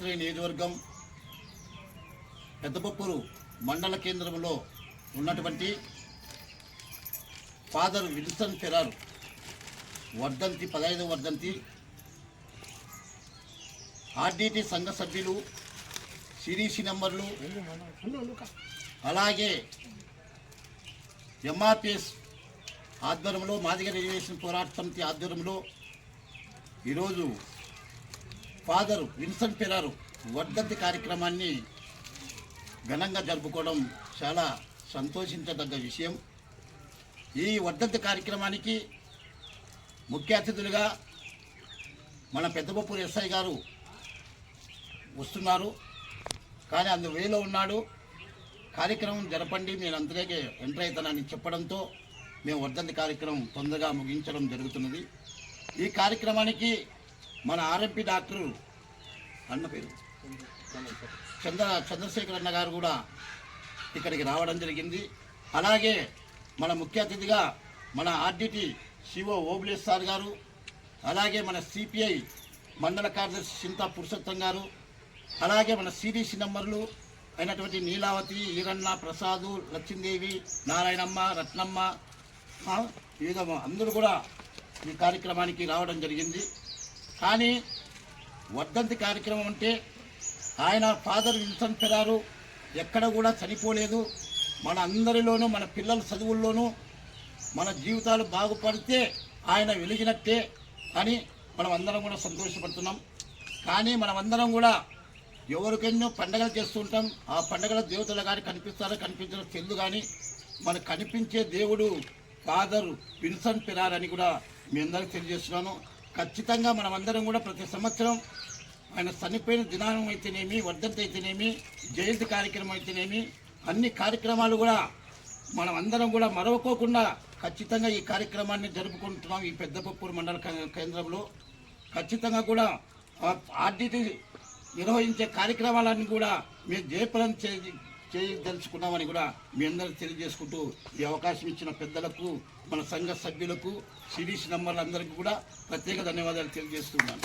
తాడపత్రి నియోజకవర్గం పెద్దపప్పూరు మండల కేంద్రంలో ఉన్నటువంటి ఫాదర్ విల్సన్ ఫెరార్ వర్ధంతి పదహైదవ వర్ధంతి ఆర్డీటీ సంఘ సభ్యులు సిడిసి నెంబర్లు అలాగే ఎంఆర్పిఎస్ ఆధ్వర్యంలో మాదిగ రిజర్వేషన్ పోరాట సమితి ఆధ్వర్యంలో ఈరోజు ఫాదర్ విన్సెంట్ పెరారు వర్ధంతి కార్యక్రమాన్ని ఘనంగా జరుపుకోవడం చాలా సంతోషించదగ్గ విషయం. ఈ వర్ధంతి కార్యక్రమానికి ముఖ్య అతిథులుగా మన పెద్దబొప్పూరు ఎస్ఐ గారు వస్తున్నారు. కానీ అందు వేలో ఉన్నాడు. కార్యక్రమం జరపండి మీరు అంతలేకే ఎంటర్ అవుతానని చెప్పడంతో మేము వర్ధంతి కార్యక్రమం తొందరగా ముగించడం జరుగుతున్నది. ఈ కార్యక్రమానికి మన ఆర్ఎంపీ డాక్టర్ అన్న పేరు. చంద్ర చంద్రశేఖర్ అన్న గారు కూడా ఇక్కడికి రావడం జరిగింది. అలాగే మన ముఖ్య అతిథిగా మన ఆర్డిటి శివ ఓబులేష్ సార్ గారు అలాగే మన సిపిఐ మండల కార్యదర్శి చింతా పురుషోత్తం గారు అలాగే మన సిడిసి నెంబర్లు అయినటువంటి నీలావతి ఈరన్న ప్రసాదు లక్ష్మీదేవి నారాయణమ్మ రత్నమ్మ వివిధ అందరూ కూడా ఈ కార్యక్రమానికి రావడం జరిగింది. కానీ వర్ధంతి కార్యక్రమం అంటే ఆయన ఫాదర్ విన్సన్ ఫెరారు ఎక్కడ కూడా చనిపోలేదు. మన అందరిలోనూ మన పిల్లల చదువుల్లోనూ మన జీవితాలు బాగుపడితే ఆయన వెలిగినట్టే అని మనం అందరం కూడా సంతోషపడుతున్నాం. కానీ మనమందరం కూడా ఎవరికెన్నో పండగలు చేస్తుంటాం ఆ పండగల దేవతలు కానీ కనిపిస్తారో కనిపించడం తెలియదు కానీ మనకు కనిపించే దేవుడు ఫాదర్ విన్సన్ పెరార్ అని కూడా మీ అందరికీ తెలియజేస్తున్నాను. ఖచ్చితంగా మనమందరం కూడా ప్రతి సంవత్సరం ఆయన చనిపోయిన దినానం అయితేనేమి వర్ధంతి అయితేనేమి జయంతి కార్యక్రమం అయితేనేమి అన్ని కార్యక్రమాలు కూడా మనం అందరం కూడా మరవకోకుండా ఖచ్చితంగా ఈ కార్యక్రమాన్ని జరుపుకుంటున్నాం ఈ పెద్దపప్పూరు మండల కేంద్రంలో. ఖచ్చితంగా కూడా ఆర్డీటీ నిర్వహించే కార్యక్రమాలన్నీ కూడా మేము జయప్రదం చే చేయదలుచుకున్నామని కూడా మీ అందరికీ తెలియజేసుకుంటూ ఈ అవకాశం ఇచ్చిన పెద్దలకు మన సంఘ సభ్యులకు సిరీస్ నంబర్లందరికీ కూడా ప్రత్యేక ధన్యవాదాలు తెలియజేస్తున్నాను.